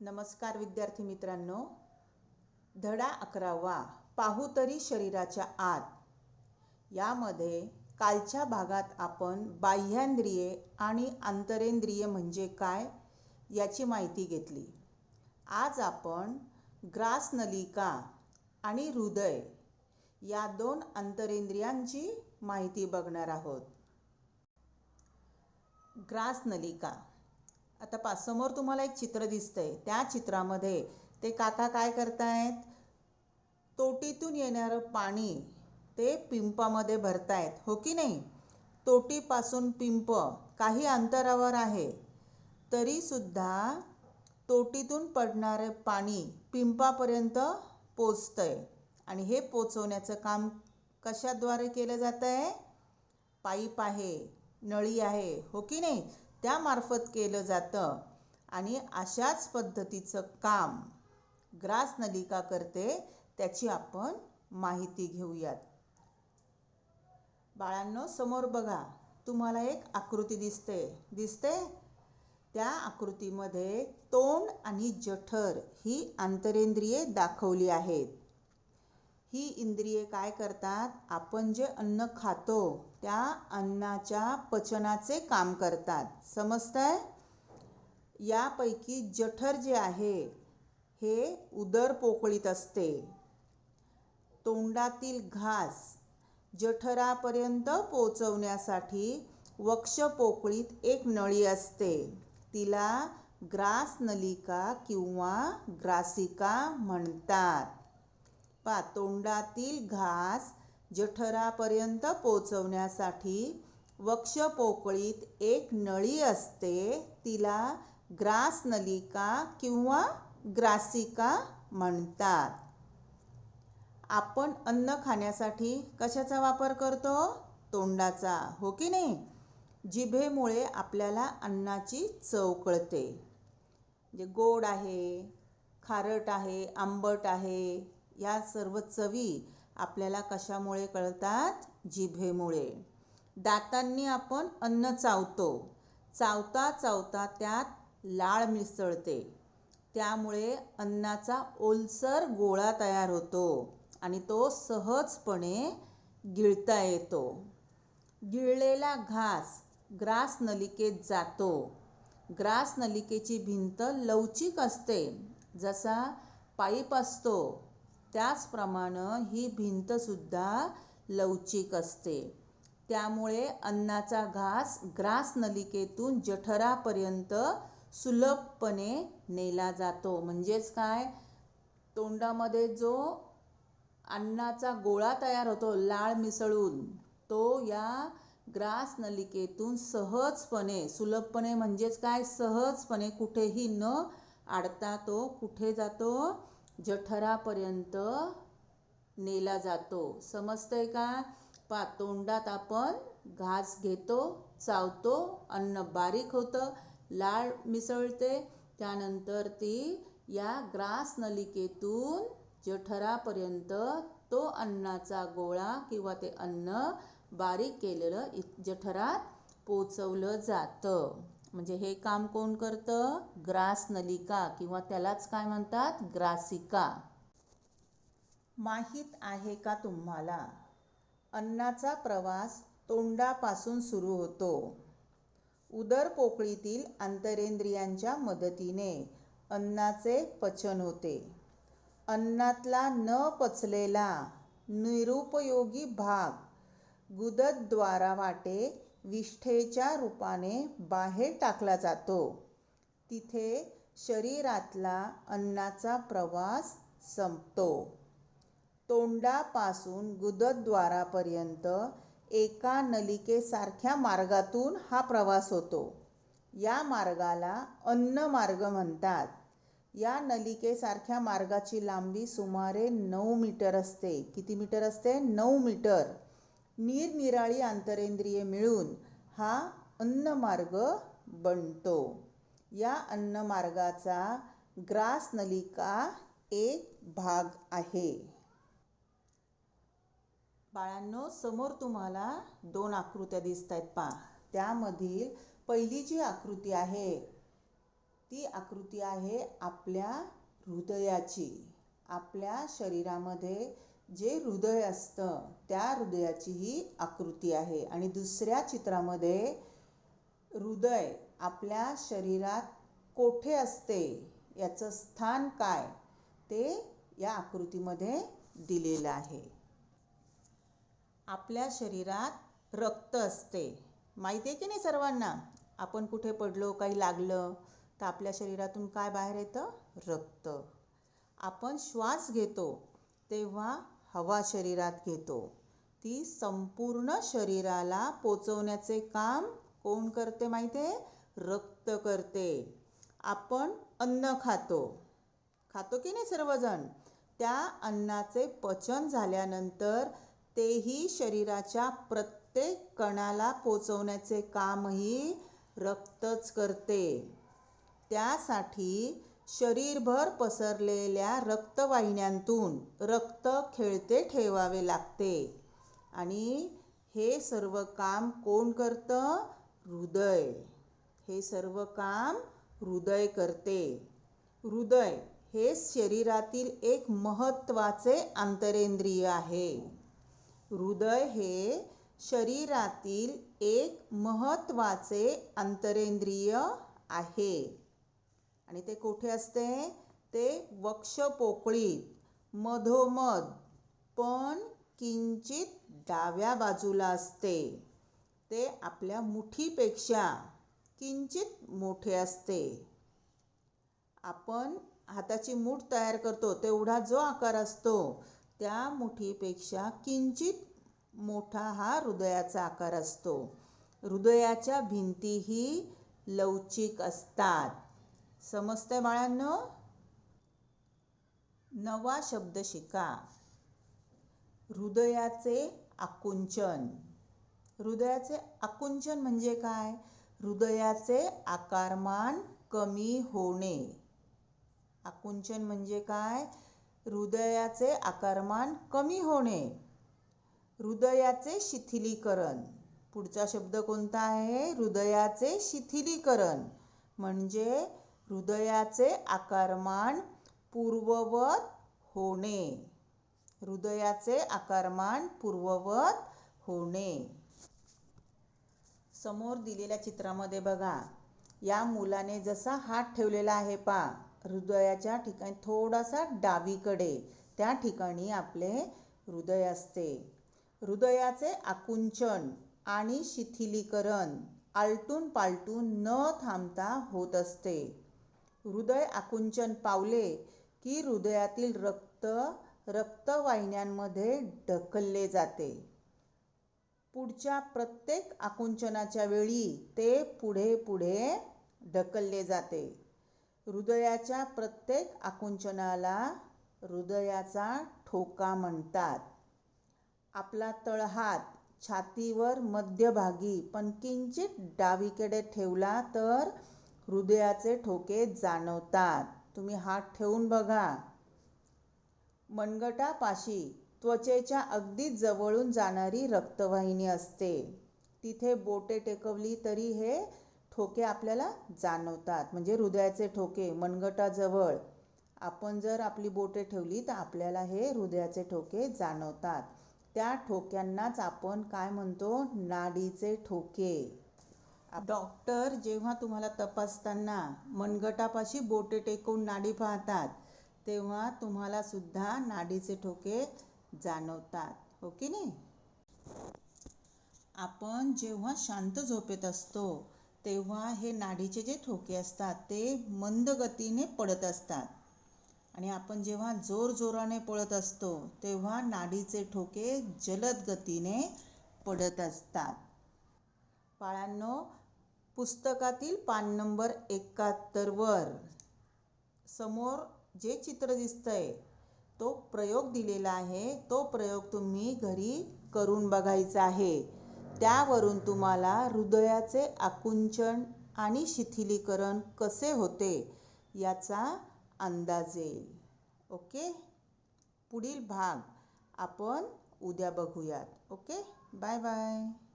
नमस्कार विद्यार्थी मित्रांनो. धडा अकरावा. पाहू तरी शरीराच्या आत. यामध्ये कालच्या भागात आपण बाह्येंद्रिये आणि आंतरेंद्रिय म्हणजे काय याची माहिती घेतली. आज आपण ग्रासनलिका आणि हृदय या दोन अंतरेंद्रियांची माहिती बघणार आहोत. ग्रासनलिका आता पा समोर तुम्हाला एक चित्र दिसतंय. त्या चित्रामध्ये ते काका काय करतायत? तोटीतून येणारं पाणी ते पिंपामध्ये भरतायत. हो की नाही? तोटीपासून पिंप काही अंतरावर आहे. तरी सुद्धा तोटीतून पडणारे पाणी पिंपापर्यंत पोचतंय. आणि हे पोचवण्याचं काम कशाद्वारे केलं जात आहे पाईप आहे नळी आहे. हो की नाही? त्यामार्फत केलं जातं. आणि अशाच पद्धतीचं काम ग्रास नलिका करते त्याची आपण माहिती घेऊयात. बाळांनो समोर बघा तुम्हाला एक आकृती दिसते. दिसते? त्या आकृतीमध्ये तोंड आणि जठर ही आंतरेंद्रिये दाखवली आहेत. ही इंद्रिये काय करतात? आपण जे अन्न खातो त्या अन्नाच्या पचनाचे काम करतात. समजतंय? यापैकी जठर जे आहे हे उदर पोकळीत असते. तोंडातील घास जठरापर्यंत पोचवण्यासाठी वक्ष पोकळीत एक नळी असते. तिला ग्रास नलिका किंवा ग्रासिका म्हणतात. पा तोंडातील घास जठरापर्यंत पोचवण्यासाठी वक्षपोकळीत एक नळी असते तिला ग्रास नलिका किंवा ग्रासिका म्हणतात. आपण अन्न खाण्यासाठी कशाचा वापर करतो? तोंडाचा हो की नाही? जिभेमुळे आपल्याला अन्नाची चव कळते. म्हणजे गोड आहे खारट आहे आंबट आहे या सर्व चवी आपल्याला कशामुळे कळतात? जिभेमुळे. दातांनी आपण अन्न चावतो. चावता चावता त्यात लाळ मिसळते. त्यामुळे अन्नाचा ओलसर गोळा तयार होतो आणि तो सहजपणे गिळता येतो. गिळलेला घास ग्रास नलिकेत जातो. ग्रास नलिकेची भिंत लवचिक असते. जसा पाईप असतो त्याचप्रमाणं ही भिंत सुद्धा लवचिक असते. त्यामुळे अन्नाचा घास ग्रास नलिकेतून जठरापर्यंत सुलभपणे नेला जातो. म्हणजेच काय? तोंडामध्ये जो अन्नाचा गोळा तयार होतो लाळ मिसळून तो या ग्रास नलिकेतून सहजपणे सुलभपणे म्हणजेच काय? सहजपणे कुठेही न आडता तो कुठे जातो? जठरापर्यंत नेला जातो. समजतंय का? पा तोंडात आपण घास घेतो चावतो अन्न बारीक होतं लाळ मिसळते. त्यानंतर ती या ग्रास नलिकेतून जठरापर्यंत तो अन्नाचा गोळा किंवा ते अन्न बारीक केलेलं जठरात पोचवलं जातं. म्हणजे हे काम कोण करतं? ग्रास नलिका किंवा त्यालाच काय म्हणतात? ग्रासिका. माहीत आहे का तुम्हाला? अन्नाचा प्रवास तोंडापासून सुरू होतो. उदर पोकळीतील आंतरेंद्रियांच्या मदतीने अन्नाचे पचन होते. अन्नातला न पचलेला निरुपयोगी भाग गुदद्वारावाटे विष्ठेच्या रूपाने बाहेर टाकला जातो. तिथे शरीरातला अन्नाचा प्रवास संपतो. तोंडापासून गुदद्वारापर्यंत एका नलिकेसारख्या मार्गातून हा प्रवास होतो. या मार्गाला अन्न मार्ग म्हणतात. या नलिकेसारख्या मार्गाची लांबी सुमारे नऊ मीटर असते. किती मीटर असते? नऊ मीटर. निरनिराळी आंतरेंद्रिये मिळून हा अन्नमार्ग बनतो. या अन्नमार्गाचा ग्रास नलिका एक भाग आहे. बाळांनो समोर तुम्हाला दोन आकृत्या दिसत आहेत पा त्यामधील पहिली जी आकृती आहे ती आकृती आहे आपल्या हृदयाची. आपल्या शरीरामध्ये जे हृदय असतं त्या हृदयाची ही आकृती आहे. आणि दुसऱ्या चित्रामध्ये हृदय आपल्या शरीरात कोठे असते याचं स्थान काय ते या आकृतीमध्ये दिलेलं आहे. आपल्या शरीरात रक्त असते. माहिती आहे की नाही सर्वांना? आपण कुठे पडलो काही लागलं तर आपल्या शरीरातून काय बाहेर येतं? रक्त. आपण श्वास घेतो तेव्हा हवा शरीरात घेतो. ती संपूर्ण शरीराला पोचवण्याचे काम कोण करते माहिती आहे रक्त करते. आपण अन्न खातो. खातो की नाही सर्वजण? त्या अन्नाचे पचन झाल्यानंतर तेही शरीराच्या प्रत्येक कणाला पोचवण्याचे कामही रक्तच करते. त्यासाठी शरीरभर पसरलेल्या रक्तवाहिन्यांतून रक्त खेळते ठेवावे लागते. आणि हे सर्व काम कोण करतं? हृदय. हे सर्व काम हृदय करते. हृदय हे शरीरातील एक महत्त्वाचे आंतरेंद्रिय आहे. हृदय हे शरीरातील एक महत्त्वाचे आंतरेंद्रिय आहे. आणि ते कुठे असते? ते वक्ष पोकळीत मधोमध पण किंचित डाव्या बाजूला असते. ते आपल्या मुठीपेक्षा किंचित मोठे असते. आपण हाताची मूठ तयार करतो तेवढा जो आकार असतो त्या मुठीपेक्षा किंचित मोठा हा हृदयाचा आकार असतो. हृदयाच्या भिंतीही लवचिक असतात. समजतंय बाळांनो नवा शब्द शिका. हृदयाचे आकुंचन. हृदयाचे आकुंचन म्हणजे काय? हृदयाचे आकारमान कमी होणे. आकुंचन म्हणजे काय? हृदयाचे आकारमान कमी होणे. हृदयाचे शिथिलीकरण. पुढचा शब्द कोणता आहे? हृदयाचे शिथिलीकरण. म्हणजे हृदयाचे आकारमान पूर्ववत होणे. हृदयाचे आकारमान पूर्ववत होणे. समोर दिलेल्या चित्रामध्ये बघा या मुलाने जसा हात ठेवलेला आहे पा हृदयाच्या ठिकाणी थोडासा डावीकडे त्या ठिकाणी आपले हृदय असते. हृदयाचे आकुंचन आणि शिथिलीकरण आलटून पालटून न थांबता होत असते. हृदय आकुंचन पावले की हृदयातील रक्त रक्तवाहिन्यांमध्ये ढकलले जाते. पुढच्या प्रत्येक आकुंचनाच्या वेळी ते पुढे पुढे ढकलले जाते. हृदयाच्या प्रत्येक आकुंचनाला हृदयाचा ठोका म्हणतात. आपला तळहात छातीवर मध्यभागी पण किंचित डावीकडे ठेवला तर हृदयाचे ठोके जाणवतात. तुम्ही हात ठेवून बघा. मनगटापाशी त्वचेच्या अगदी जवळून जाणारी रक्तवाहिनी असते. तिथे बोटे टेकवली तरी हे ठोके आपल्याला जाणवतात. म्हणजे हृदयाचे ठोके मनगटाजवळ. आपण जर आपली बोटे ठेवली तर आपल्याला हे हृदयाचे ठोके जाणवतात. त्या ठोक्यांनाच आपण काय म्हणतो? नाडीचे ठोके. डॉक्टर जेव्हा तुम्हाला तपासताना मनगटापाशी बोटे टेकून नाडी पाहतात तेव्हा तुम्हाला सुद्धा नाडीचे ठोके जाणवतात. हो की नाही? आपण जेव्हा शांत झोपेत असतो तेव्हा हे नाडीचे जे ठोके असतात ते मंद गतीने पडत असतात. आणि आपण जेव्हा जोर जोराने पळत असतो तेव्हा नाडीचे ठोके जलद गतीने पडत असतात. बाळांनो पुस्तकातील पान नंबर एकाहत्तरवर समोर जे चित्र दिसतंय तो प्रयोग दिलेला आहे. तो प्रयोग तुम्ही घरी करून बघायचा आहे. त्यावरून तुम्हाला हृदयाचे आकुंचन आणि शिथिलीकरण कसे होते याचा अंदाज येईल. ओके? पुढील भाग आपण उद्या बघूयात. ओके? Bye bye.